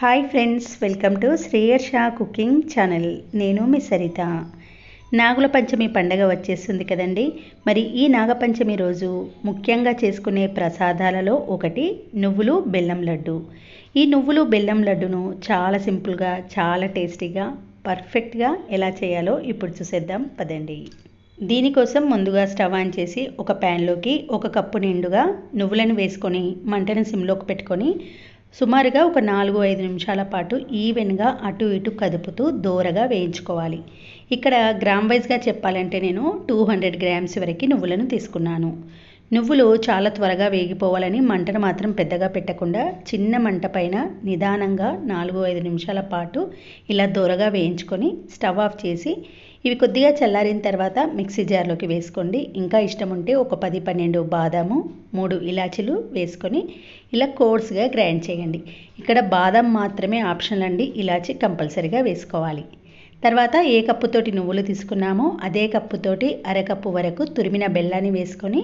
Hi friends welcome to శ్రేయర్ Shah cooking channel నేను మీ సరిత. నాగుల పంచమి పండగ వచ్చేస్తుంది కదండి. మరి ఈ నాగపంచమి రోజు ముఖ్యంగా చేసుకునే ప్రసాదాలలో ఒకటి నువ్వులు బెల్లం లడ్డు. ఈ నువ్వులు బెల్లం లడ్డును చాలా సింపుల్గా చాలా టేస్టీగా పర్ఫెక్ట్గా ఎలా చేయాలో ఇప్పుడు చూసేద్దాం పదండి. దీనికోసం ముందుగా స్టవ్ ఆన్ చేసి ఒక ప్యాన్లోకి ఒక కప్పు నిండుగా నువ్వులను వేసుకొని మంటను సిమ్లోకి పెట్టుకొని సుమారుగా ఒక నాలుగు ఐదు నిమిషాల పాటు ఈవెన్గా అటు ఇటు కదుపుతూ దోరగా వేయించుకోవాలి. ఇక్కడ గ్రామ్ వైజ్గా చెప్పాలంటే నేను టూ హండ్రెడ్ గ్రామ్స్ వరకు నువ్వులను తీసుకున్నాను. నువ్వులు చాలా త్వరగా వేగిపోవాలని మంటను మాత్రం పెద్దగా పెట్టకుండా చిన్న మంట పైన నిదానంగా నాలుగు ఐదు నిమిషాల పాటు ఇలా దూరగా వేయించుకొని స్టవ్ ఆఫ్ చేసి ఇవి కొద్దిగా చల్లారిన తర్వాత మిక్సీ జార్లోకి వేసుకోండి. ఇంకా ఇష్టం ఉంటే ఒక పది పన్నెండు బాదాము మూడు ఇలాచీలు వేసుకొని ఇలా కోర్స్గా గ్రైండ్ చేయండి. ఇక్కడ బాదం మాత్రమే ఆప్షనల్ అండి. ఇలాచి కంపల్సరీగా వేసుకోవాలి. తర్వాత ఏ కప్పుతోటి నువ్వులు తీసుకున్నామో అదే కప్పుతోటి అరకప్పు వరకు తురిమిన బెల్లాన్ని వేసుకొని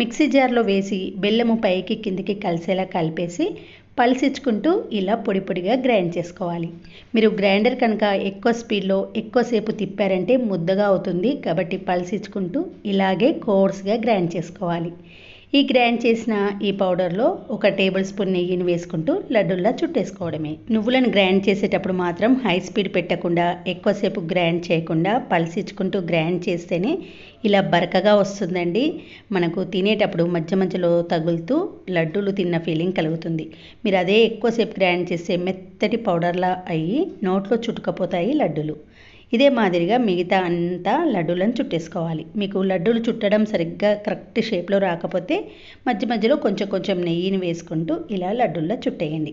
మిక్సీ జార్లో వేసి బెల్లము పైకి కిందికి కలిసేలా కలిపేసి పల్సిచ్చుకుంటూ ఇలా పొడి పొడిగా గ్రైండ్ చేసుకోవాలి. మీరు గ్రైండర్ కనుక ఎక్కువ స్పీడ్లో ఎక్కువసేపు తిప్పారంటే ముద్దగా అవుతుంది కాబట్టి పల్సిచ్చుకుంటూ ఇలాగే కోర్స్గా గ్రైండ్ చేసుకోవాలి. ఈ గ్రైండ్ చేసిన ఈ పౌడర్లో ఒక టేబుల్ స్పూన్ నెయ్యిని వేసుకుంటూ లడ్డుల్లా చుట్టేసుకోవడమే. నువ్వులను గ్రైండ్ చేసేటప్పుడు మాత్రం హై స్పీడ్ పెట్టకుండా ఎక్కువసేపు గ్రైండ్ చేయకుండా పల్సిచ్చుకుంటూ గ్రైండ్ చేస్తేనే ఇలా బరకగా వస్తుందండి. మనకు తినేటప్పుడు మధ్య మధ్యలో తగులుతూ లడ్డూలు తిన్న ఫీలింగ్ కలుగుతుంది. మీరు అదే ఎక్కువసేపు గ్రైండ్ చేస్తే మెత్తటి పౌడర్లా అయ్యి నోట్లో చుట్టుకపోతాయి లడ్డులు. ఇదే మాదిరిగా మిగతా అంతా లడ్డూలను చుట్టేసుకోవాలి. మీకు లడ్డూలు చుట్టడం సరిగ్గా కరెక్ట్ షేప్లో రాకపోతే మధ్య మధ్యలో కొంచెం కొంచెం నెయ్యిని వేసుకుంటూ ఇలా లడ్డూల్లో చుట్టేయండి.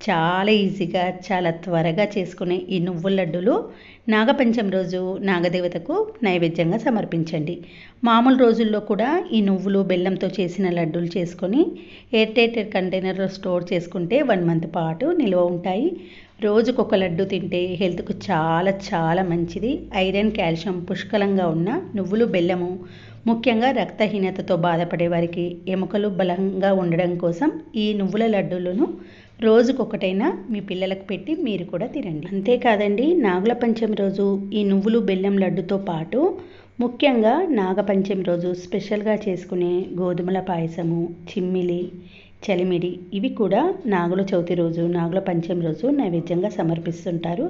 చాలా ఈజీగా చాలా త్వరగా చేసుకునే ఈ నువ్వుల లడ్డూలు నాగపంచం రోజు నాగదేవతకు నైవేద్యంగా సమర్పించండి. మామూలు రోజుల్లో కూడా ఈ నువ్వులు బెల్లంతో చేసిన లడ్డూలు చేసుకొని ఎయిర్టైటెడ్ కంటైనర్లో స్టోర్ చేసుకుంటే వన్ మంత్ పాటు నిల్వ ఉంటాయి. రోజుకొక లడ్డు తింటే హెల్త్కు చాలా చాలా మంచిది. ఐరన్ కాల్షియం పుష్కలంగా ఉన్న నువ్వులు బెల్లము ముఖ్యంగా రక్తహీనతతో బాధపడే వారికి ఎముకలు బలంగా ఉండడం కోసం ఈ నువ్వుల లడ్డూలను రోజుకొకటైనా మీ పిల్లలకు పెట్టి మీరు కూడా తినండి. అంతేకాదండి నాగుల పంచమి రోజు ఈ నువ్వులు బెల్లం లడ్డుతో పాటు ముఖ్యంగా నాగపంచమి రోజు స్పెషల్గా చేసుకునే గోధుమల పాయసము చిమ్మిలి చలిమిడి ఇవి కూడా నాగుల చవితి రోజు నాగుల పంచమి రోజు నైవేద్యంగా సమర్పిస్తుంటారు.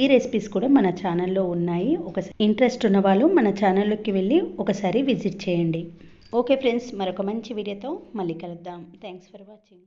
ఈ రెసిపీస్ కూడా మన ఛానల్లో ఉన్నాయి. ఒకసారి ఇంట్రెస్ట్ ఉన్న వాళ్ళు మన ఛానల్లోకి వెళ్ళి ఒకసారి విజిట్ చేయండి. ఓకే ఫ్రెండ్స్ మరొక మంచి వీడియోతో మళ్ళీ కలుద్దాం. Thanks for watching.